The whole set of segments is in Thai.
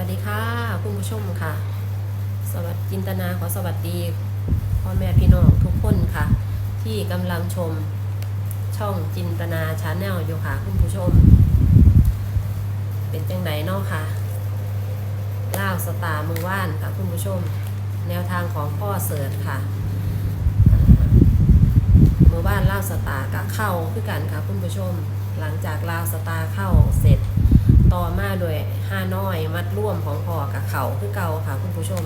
วัสดีค่ะ คุณผู้ชมค่ะ สวัสดีจินตนาขอสวัสดีพ่อแม่พี่น้องทุกคนค่ะ ที่กำลังชมช่องจินตนาชาแนลอยู่ค่ะ คุณผู้ชม เป็นจังไดเนาะค่ะล่าวสตาร์มือว่านค่ะคุณผู้ชม แนวทางของพ่อเสิร์ชค่ะมือว่านล่าวสตาร์กับเข้าคือกันค่ะคุณผู้ชม หลังจากลาวสตาร์เข้าเสร็จ ต่อมาโดยห้าน้อยมัดร่วมของพ่อกับเขาคือเก่าค่ะคุณผู้ชม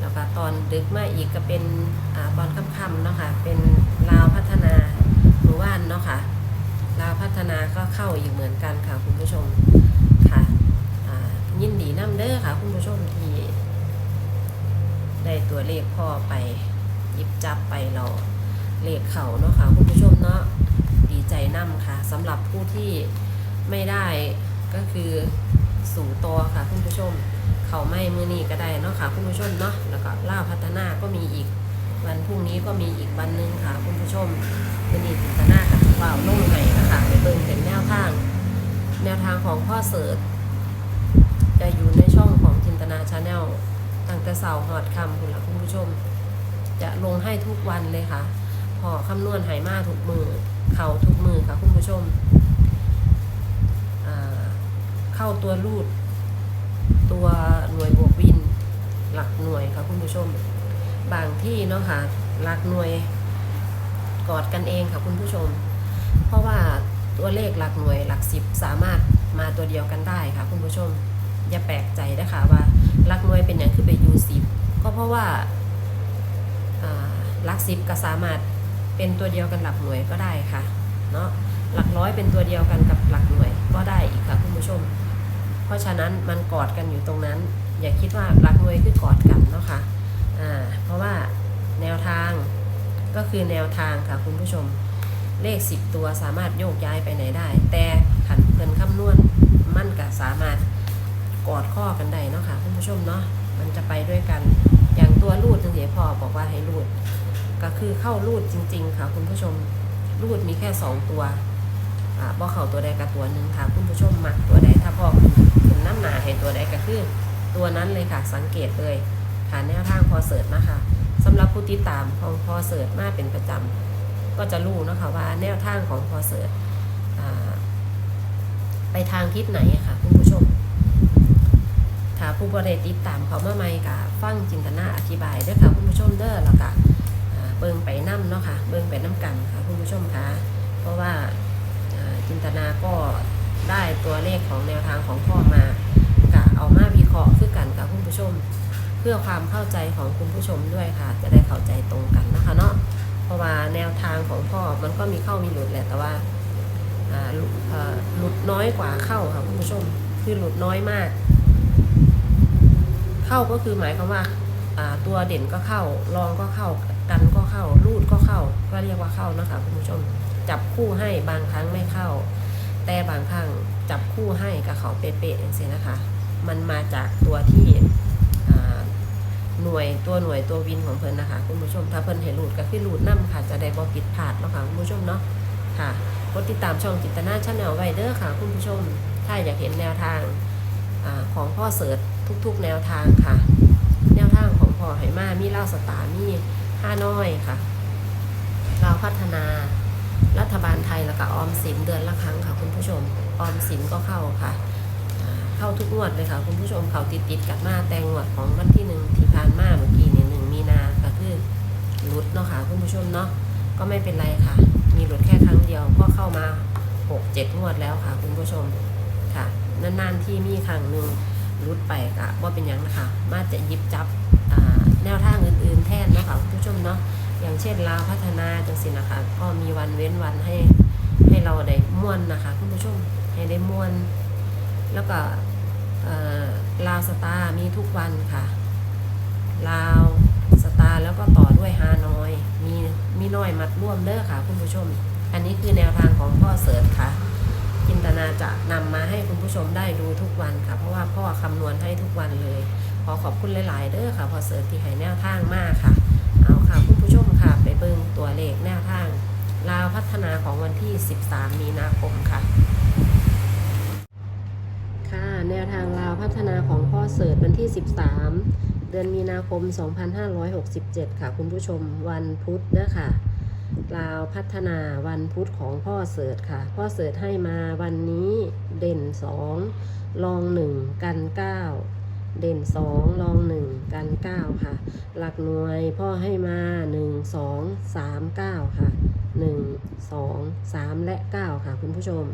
แล้วก็ตอนดึกมาอีกก็เป็นอาตอนค่ำๆเนาะค่ะเป็นลาวพัฒนาหมู่บ้านเนาะค่ะลาวพัฒนาก็เข้าอีกเหมือนกันค่ะคุณผู้ชมค่ะยินดีน้ำเด้อค่ะ คุณผู้ชมที่ได้ตัวเลขพ่อไปยิบจับไปเราเลขเขาเนาะค่ะคุณผู้ชมเนาะดีใจน้ำค่ะสำหรับผู้ที่ไม่ได้ ก็คือสู่ตัวค่ะคุณผู้ชม เขาไม่มือนี้ก็ได้เนาะค่ะคุณผู้ชมเนาะแล้วก็ล่าพัฒนาก็มีอีก วันพรุ่งนี้ก็มีอีกวันหนึ่งค่ะคุณผู้ชมมือนี้พัฒนากับว่าวลงไหนนะคะไปเบิ่งเป็นแนวทาง แนวทางของพ่อเสิร์ชจะอยู่ในช่องของจินตนาชาแนลตั้งแต่เสาร์หอดคำคุณละคุณผู้ชม จะลงให้ทุกวันเลยค่ะพอคำนวณไหมาทุกมือ เข่าทุกมือค่ะคุณผู้ชม เข้าตัวรูด ตัวหน่วยบวกวิน หลักหน่วยค่ะคุณผู้ชม บางที่เนาะค่ะหลักหน่วยกอดกันเองค่ะคุณผู้ชม เพราะว่าตัวเลขหลักหน่วยหลักสิบสามารถมาตัวเดียวกันได้ค่ะคุณผู้ชม อย่าแปลกใจนะคะว่าหลักหน่วยเป็นอย่างคือไปยูสิบก็เพราะว่าหลักสิบก็สามารถเป็นตัวเดียวกันหลักหน่วยก็ได้ค่ะเนาะหลักร้อยเป็นตัวเดียวกันกับหลักหน่วยก็ได้อีกค่ะคุณผู้ชม เพราะฉะนั้นมันกอดกันอยู่ตรงนั้น อย่าคิดว่ารักมวยคือกอดกันเนาะค่ะอ่าเพราะว่าแนวทางก็คือแนวทางค่ะคุณผู้ชมเลข 10 ตัวสามารถโยกย้ายไปไหนได้ แต่ขันเพิ่นคำนวณมั่นก็สามารถกอดข้อกันได้เนาะค่ะคุณผู้ชมเนาะมันจะไปด้วยกันอย่างตัวรูดจังเสียพอบอกว่าให้รูด ก็คือเข้ารูดจริง ๆ ค่ะคุณผู้ชมรูดมีแค่ 2 ตัว บ่เข้าตัวใดกับตัวหนึ่งค่ะ คุณผู้ชมมักตัวใดถ้าพอขึ้นน้ำหนาเห็นตัวใดก็คือตัวนั้นเลยค่ะสังเกตเลยค่ะแนวทางพอเสิร์ชนะคะสำหรับผู้ติดตามของพอเสิร์ชมาเป็นประจำก็จะรู้นะคะว่าแนวทางของพอเสิร์ชไปทางทิศไหนค่ะคุณผู้ชมถ้าผู้บริติดตามเขามาใหม่กะฟังจินตนาอธิบายด้อค่ะคุณผู้ชมเด้อแล้วก็เบิ่งไปน้ำเนาะค่ะเบิ่งไปน้ำกันค่ะคุณผู้ชมค่ะเพราะว่า จินตนาก็ได้ตัวเลขของแนวทางของพ่อมากะเอามาวิเคราะห์คือกันกับคุณผู้ชม เพื่อความเข้าใจของคุณผู้ชมด้วยค่ะ จะได้เข้าใจตรงกันนะคะเนาะเพราะว่าแนวทางของพ่อมันก็มีเข้ามีหลุดแหละแต่ว่าหลุดน้อยกว่าเข้าค่ะคุณผู้ชมคือหลุดน้อยมาก เข้าก็คือหมายความว่าอ่าตัวเด่นก็เข้ารองก็เข้ากันก็เข้ารูดก็เข้า ก็เรียกว่าเข้านะคะคุณผู้ชม จับคู่ให้บางครั้งไม่เข้า แต่บางครั้งจับคู่ให้กับเขาเป๊ะๆอย่างเสียนะคะ มันมาจากตัวที่หน่วยตัวหน่วยตัววินของเพิ่นนะคะคุณผู้ชมถ้าเพิ่นเห็นรูดก็คือรูดน้ำค่ะ จะได้บ่ผิดพลาดเนาะค่ะคุณผู้ชมเนาะค่ะกดติดตามช่องจินตนาชาแนลไวเด้อค่ะ คุณผู้ชม ถ้าอยากเห็นแนวทางอของพ่อเสิร์ชทุกๆ แนวทางค่ะ แนวทางของพ่อไหมามีเล่าสตามีห้าน้อยค่ะ เราพัฒนา รัฐบาลไทยแล้วก็ออมสินเดือนละครั้งค่ะคุณผู้ชม ออมสินก็เข้าค่ะ เข้าทุกงวดเลยค่ะคุณผู้ชมเขาติดติดกันมาแต่งวดของวันที่หนึ่งที่ผ่านมาเมื่อกี้เนี่ยหนึ่งมีนาก็คือหลุดเนาะค่ะคุณผู้ชมเนาะก็ไม่เป็นไรค่ะ มีหลุดแค่ครั้งเดียวก็เข้ามาหกเจ็ดงวดแล้วค่ะคุณผู้ชมค่ะนานๆที่มีครั้งหนึ่งหลุดไปกะว่าเป็นยังนะคะ มาจะยิบจับแนวทางอื่นๆแทนเนาะค่ะคุณผู้ชมเนาะ อย่างเช่นลาวพัฒนาจังสินะคะ ก็มีวันเว้นวันให้ให้เราได้ม่วนนะคะคุณผู้ชมให้ได้ม่วน แล้วก็ลาวสตาร์มีทุกวันค่ะ ลาวสตาร์แล้วก็ต่อด้วยฮานอย มีมีน้อยมัดร่วมเด้อค่ะคุณผู้ชม อันนี้คือแนวทางของพ่อเสิร์ชค่ะจินตนาจะนำมาให้คุณผู้ชมได้ดูทุกวันค่ะ เพราะว่าพ่อคำนวณให้ทุกวันเลย ขอขอบคุณหลาย ๆเด้อค่ะ พอเสิร์ชที่ให้แนวทางมากค่ะคุณผู้ชมค่ะ ไปเบิ่ง ตัวเลขแนวทางลาวพัฒนาของวันที่ 13 มีนาคมค่ะ ค่ะ แนวทางลาวพัฒนาของพ่อเสิร์ชวันที่ 13 เดือนมีนาคม 2567 ค่ะ คุณผู้ชมวันพุธนะคะลาวพัฒนาวันพุธของพ่อเสิร์ชค่ะ พ่อเสิร์ชให้มาวันนี้เด่น 2 ลอง 1 กัน 9 เด่น2ลอง 1 กัน 9 ค่ะ หลักหน่วยพ่อให้มา 1 2 3 9 ค่ะ 1 2 3 และ 9 ค่ะ คุณผู้ชม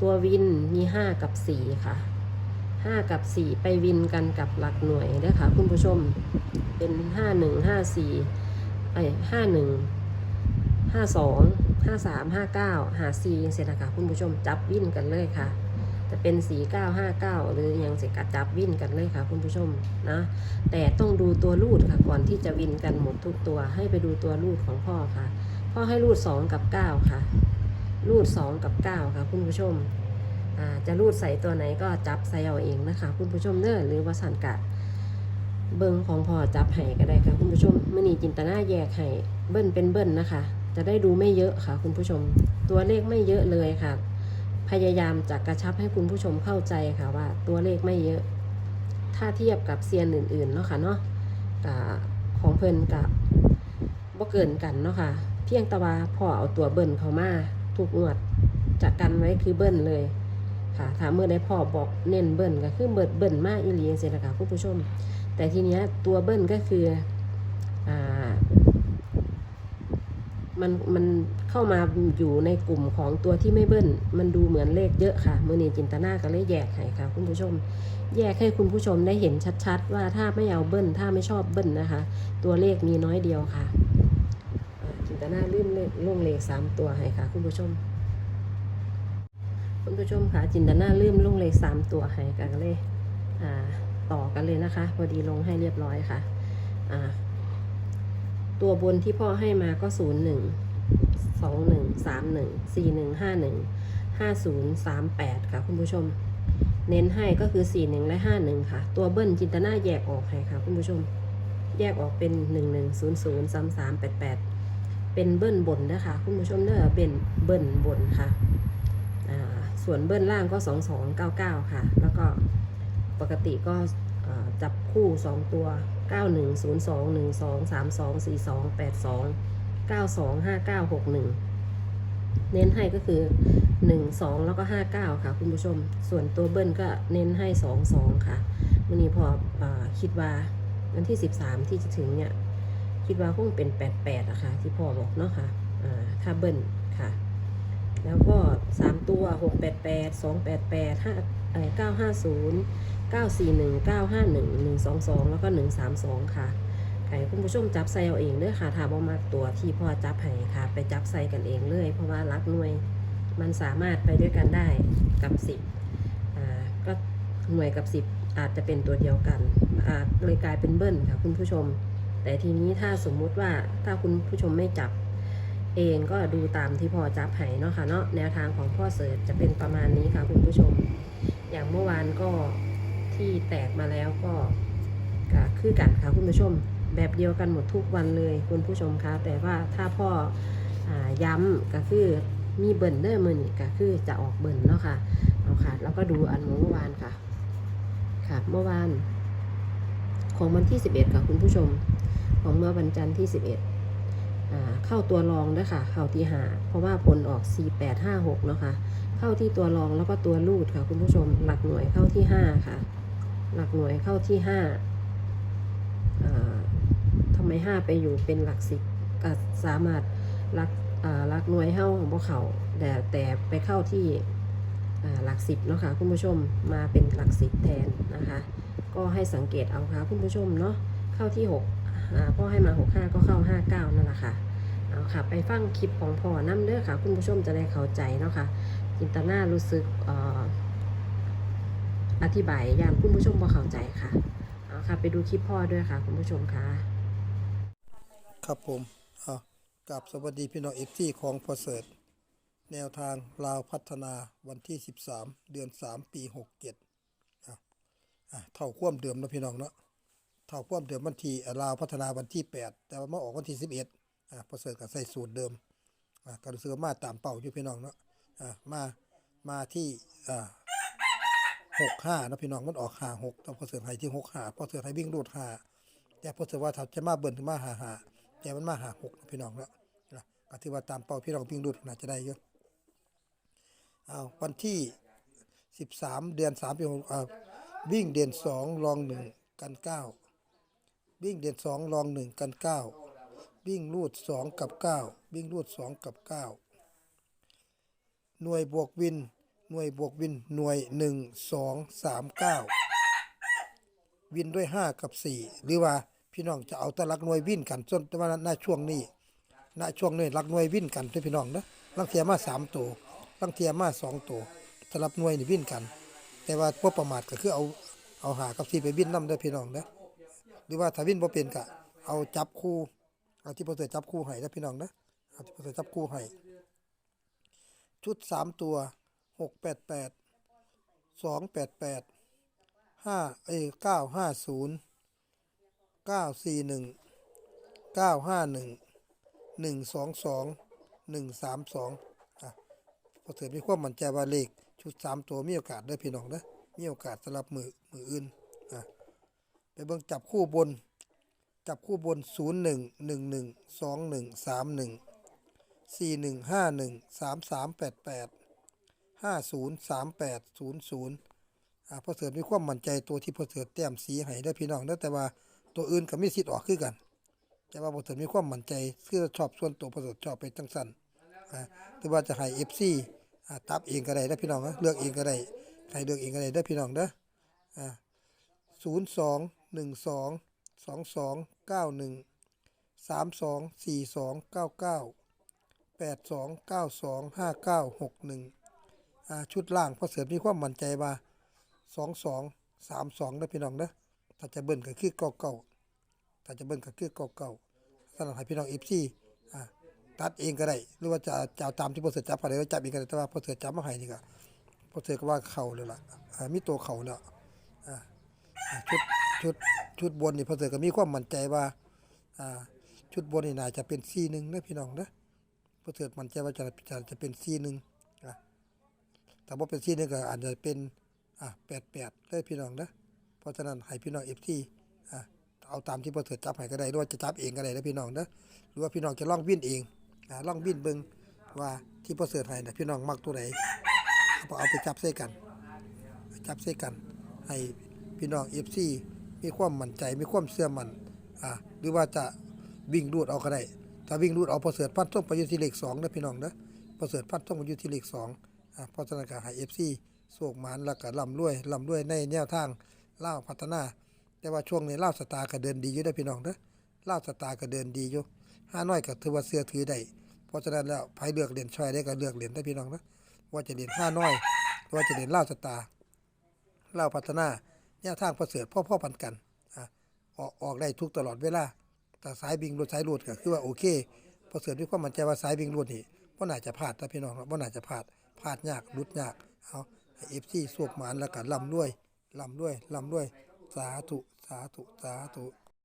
ตัววินมี 5 กับ 4 ค่ะ 5 กับ 4 ไปวินกันกับหลักหน่วยนะคะคุณผู้ชม เป็น 5 1 5 4ไอ้5 1 5 2 5 3 5 9 5 4เสร็จนะคะคุณผู้ชมจับวินกันเลยค่ะ จะเป็น 4 9 5 9 หรือยังเสร็จก็จับวินกันเลยค่ะคุณผู้ชมนะ แต่ต้องดูตัวรูดค่ะก่อนที่จะวินกันหมดทุกตัว ให้ไปดูตัวรูดของพ่อค่ะ พ่อให้รูด 2 กับ 9 ค่ะ รูด 2 กับ 9 ค่ะ คุณผู้ชมจะรูดใส่ตัวไหนก็จับใส่เอาเองนะคะ คุณผู้ชมเด้อหรือว่าสันกะเบิ้งของพ่อจับให้ก็ได้ค่ะคุณผู้ชมมื่อนี้จินตนาแยกให้เบิ้ลเป็นเบิ้ลนะคะ จะได้ดูไม่เยอะค่ะ คุณผู้ชม ตัวเลขไม่เยอะเลยค่ะ พยายามจะกระชับให้คุณผู้ชมเข้าใจค่ะว่าตัวเลขไม่เยอะ ถ้าเทียบกับเซียนอื่นๆเนาะค่ะเนาะของเพิ่นกับบ่เกินกันเนาะค่ะ เพียงต่ว่าพอเอาตัวเบิ้ลเข้ามาทุกงวดจากกันไว้คือเบิ้ลเลยค่ะถ้าเมื่อได้พ่อบอกเน้นเบิ้ลก็คือเบิดเบิ้ลมากอีหลีจังซี่นะคะคุณผู้ชม แต่ทีเนี้ยตัวเบิ้ลก็คืออ่า มันมันเข้ามาอยู่ในกลุ่มของตัวที่ไม่เบิ้ล มันดูเหมือนเลขเยอะค่ะมือนีจินตนาก็เลยแยกให้ค่ะ คุณผู้ชม แยกให้คุณผู้ชมได้เห็นชัดๆ ว่าถ้าไม่เอาเบิ้ล ถ้าไม่ชอบเบิ้ลนะคะ ตัวเลขมีน้อยเดียวค่ะจินตนาลื่นเลขลงเลขสามตัวให้ค่ะ คุณผู้ชม คุณผู้ชมค่ะจินตนาลืมลงเลขสามตัวให้กันเลยอ่าต่อกันเลยนะคะ พอดีลงให้เรียบร้อยค่ะอ่า ตัวบนที่พ่อให้มาก็ศูนย์หนึ่งสองหนึ่งสามหนึ่งสี่หนึ่งห้าหนึ่งห้าศูนย์สามแปดค่ะคุณผู้ชม เน้นให้ก็คือสี่หนึ่งและห้าหนึ่งค่ะ ตัวเบิ้ลจินตนาแยกออกให้ค่ะคุณผู้ชม แยกออกเป็นหนึ่งหนึ่งศูนย์ศูนย์สามสามแปดแปดเป็นเบิ้ลบนนะคะคุณผู้ชมเด้อเป็นเบิ้ลบนค่ะส่วนเบิ้ลล่างก็สองสองเก้าเก้าค่ะ แล้วก็ปกติก็จับคู่ 2 ตัว 91 02 12 32 42 82 92 59 61 เน้นให้ก็คือ 1 2 แล้วก็ 59 ค่ะ คุณผู้ชม ส่วนตัวเบิ้ลก็เน้นให้ 2 2 ค่ะวันนี้พออคิดว่าวันที่ 13 ที่จะถึงเนี่ย คิดว่าคงเป็น 88อะค่ะ ที่พ่อบอกเนาะค่ะอ่าถ้าเบิ้ลค่ะ แล้วก็ 3 ตัว 688 288 5เอ่อ950 941 951 122 แล้วก็ 132 ค่ะไก่คุณผู้ชมจับใส่เอาเองเด้อค่ะถ้าบ่มาตัวที่พ่อจับให้ค่ะ ไปจับใส่กันเองเลย เพราะว่ารักหน่วย มันสามารถไปด้วยกันได้กับ 10อ่าก็หน่วยกับ 10 อาจจะเป็นตัวเดียวกันอ่าเลยกลายเป็นเบิ้ลค่ะคุณผู้ชม แต่ทีนี้ถ้าสมมุติว่าถ้าคุณผู้ชมไม่จับเองก็ดูตามที่พ่อจับให้เนาะค่ะเนาะแนวทางของพ่อเสิร์ชจะเป็นประมาณนี้ค่ะคุณผู้ชม อย่างเมื่อวานก็ ที่แตกมาแล้วก็ก็คือกันค่ะคุณผู้ชม แบบเดียวกันหมดทุกวันเลยคุณผู้ชมคะแต่ว่าถ้าพ่ออย้ำก็คือมีเบิ่นเด้อมือนี่ก็คือจะออกเบิ่นเนาะค่ะเอาค่ะ แล้วก็ดูอันเมื่อวานค่ะ ค่ะเมื่อวาน ของวันที่ 11ค่ะคุณผู้ชม ของเมื่อวันจันทร์ที่ 11อ่าเข้าตัวรองด้วยค่ะ เข้าที่หาเพราะว่าผลออก 4856เนาะค่ะเข้าที่ตัวรองแล้วก็ตัวรูดค่ะ คุณผู้ชมหลักหน่วยเข้าที่ 5 ค่ะ หลักหน่วยเข้าที่5อ่าทำไม5ไปอยู่เป็นหลักสิบก็สามารถหลักหลักหน่วยเข้าของพวกเขาแต่แต่ไปเข้าที่หลักสิบเนาะค่ะคุณผู้ชมมาเป็นหลักสิบแทนนะคะ ก็ให้สังเกตเอาค่ะคุณผู้ชมเนาะเข้าที่6อ่าพ่อให้มา65ก็เข้า59นั่นแหละค่ะเอาค่ะ ไปฟังคลิปของพ่อน้ำเด้อค่ะ คุณผู้ชมจะได้เข้าใจเนาะค่ะจินตนารู้สึกเอธิบายอย่างคุณผู้ชมพอเข้าใจค่ะเอาค่ะ ไปดูคลิปพ่อด้วยค่ะ คุณผู้ชมค่ะครับผมอะกับสวัสดีพี่น้องเอฟซีของพอเสิร์ตแนวทางลาวพัฒนาวันที่ 13 เดือน 3 ปี 67อะอะเท่าความเดิมนะพี่น้องเนาะเท่าความเดิมวันที่ลาวพัฒนาวันที่ 8 แต่ว่ามาออกวันที่ 11อะพอเสิร์ตก็ใส่สูตรเดิมอะก็รู้สึกว่ามาตามเป้าอยู่พี่น้องเนาะอะมามาที่อ่า หกห้านะพี่น้องมันออกหาหกแต่พอเสือไทยที่หกห้าพอเสือไทยวิ่งรูดห้าแต่พอเสือว่าถ้าจะมาเบิ่นถึงมาหาหาแต่มันมาหาหกนะพี่น้องแล้วนะก็ถือว่าตามเป้าพี่น้องวิ่งรูดน่าจะได้เยอะเอาวันที่สิบสามเดือนสามปีหกอ่าวิ่งเดือนสองรองหนึ่งกันเก้าวิ่งเดือนสองรองหนึ่งกันเก้าวิ่งรูดสองกับเก้าวิ่งรูดสองกับเก้าหน่วยบวกวิน หน่วยบวกวินหน่วยหนึ่งสองสามเก้าวินด้วยห้ากับสี่หรือว่าพี่น้องจะเอาแตะลักหน่วยวินกันจนแต่ว่าณช่วงนี้ณช่วงนี้ลักหน่วยวินกันด้วยพี่น้องนะลังเทียมาสามตัวลังเทียมาสองตัวสำหรับหน่วยนี่วินกัน แต่ว่าพวกประมาทก็คือเอาเอาหากับสี่ไปวินนำได้อพี่น้องนะหรือว่าถ้าวินบ่เป็นก็เอาจับคู่เอาที่พอเสจับคู่ให้ได้พี่น้องนะเอาที่พอเสจับคู่ให้ชุดสามตัว หกแปดแปดสองแปดแปดห้าเอ้เก้าห้าศูนย์เก้าสี่หนึ่งเก้าห้าหนึ่งหนึ่งสองสองหนึ่งสามสองอะพอเสร็จมีความมั่นใจว่าเลขชุดสามตัวมีโอกาสได้พี่น้องนะมีโอกาสสำหรับมือมืออื่นอะไปเบิ่งจับคู่บน จับคู่บนศูนย์หนึ่งหนึ่งหนึ่งสองหนึ่งสามหนึ่งสี่หนึ่งห้าหนึ่งสามสามแปดแปด 503800อ่าพ่อเสือมีความมั่นใจตัวที่พ่อเสือแต้มสีให้ได้พี่น้องได้แต่ว่าตัวอื่นก็มีสิทธิ์ออกคือกัน แต่ว่าพ่อเสือมีความมั่นใจคือชอบส่วนตัวพ่อเสือชอบไปจังสันอ่าแต่ว่าจะให้ FC อ่าตับเองก็ได้ได้พี่น้องนะเลือกเองก็ได้ใครเลือกเองก็ได้ได้พี่น้องเด้ออ่า0212 2291 324299 82925961 ชุดล่างพอเสริมมีความมั่นใจว่าสองสองสามสองนะพี่น้องนะถ้าจะเบิ้ลก็คือเก้าเก้าถ้าจะเบิ้ลก็คือเก้าเก้าสำหรับให้พี่น้องเอฟซีตัดเองก็ได้หรือว่าจะจะตามที่พอเสริมจับอะไรก็จับเองก็ได้แต่ว่าพอเสริมจับมาให้นี่ก็พอเสริมก็ว่าเข่าเลยล่ะมีตัวเข่าแล้วอ่าอ่าชุดชุดชุดบนนี่พอเสริมก็มีความมั่นใจว่าอ่าชุดบนนี่น่าจะเป็นซีหนึ่งนะพี่น้องนะพอเกิดมันใจว่าจะจะจะเป็นซีหนึ่ง แต่ว่าเป็นซีหนึ่งก็อาจจะเป็นอะแปดแปดได้พี่น้องนะเพราะฉะนั้นให้พี่น้องเอฟทีอะเอาตามที่พอเกิดจับให้ก็ได้หรือว่าจะจับเองก็ได้นะพี่น้องนะหรือว่าพี่น้องจะล่องวิ่นเองอะล่องวิ่นเบิงว่าที่พอเกิดให้นะพี่น้องมักตัวไหนเอาเอาไปจับใส่กัน จับใส่กัน ให้พี่น้องเอฟซีมีความมั่นใจมีความเชื่อมั่นอะหรือว่าจะวิ่งรูดเอาก็ได้ถ้าวิ่งรูดเอาประเสริฐพันท่งไปอยู่ที่เลขสองนะพี่น้องนะประเสริฐพันท่งไปอยู่ที่เลขสอง เพราะฉะนั้นก็ให้เอฟซีโศกหมานแล้วก็ร่ำรวยร่ำรวยในแนวทางเล่าพัฒนา แต่ว่าช่วงนี้เล่าสตาร์ก็เดินดีอยู่ได้พี่น้องนะเล่าสตาร์ก็เดินดีอยู่ห้าน้อยก็ถือว่าเสื้อถือได้เพราะฉะนั้นแล้วไผเลือกเหรียญชอยได้ก็เลือกเหรียญได้พี่น้องนะว่าจะเหรียญห้าน้อยว่าจะเหรียญเล่าสตาร์เล่าพัฒนาแนวทางประเสริฐพ่อพ่อปันกันอะออกออกได้ทุกตลอดเวลาแต่สายบิงรถสายรูดก็คือว่าโอเคประเสริฐด้วยความมั่นใจว่าสายบิงรูดนี่ว่าน่าจะพลาดนะพี่น้องว่าน่าจะพลาด พลาดยากรุดยากเอาเอฟซีสวกหมานแล้วก็ลำด้วยลำด้วยลำด้วย สาธุ สาธุ สาธุ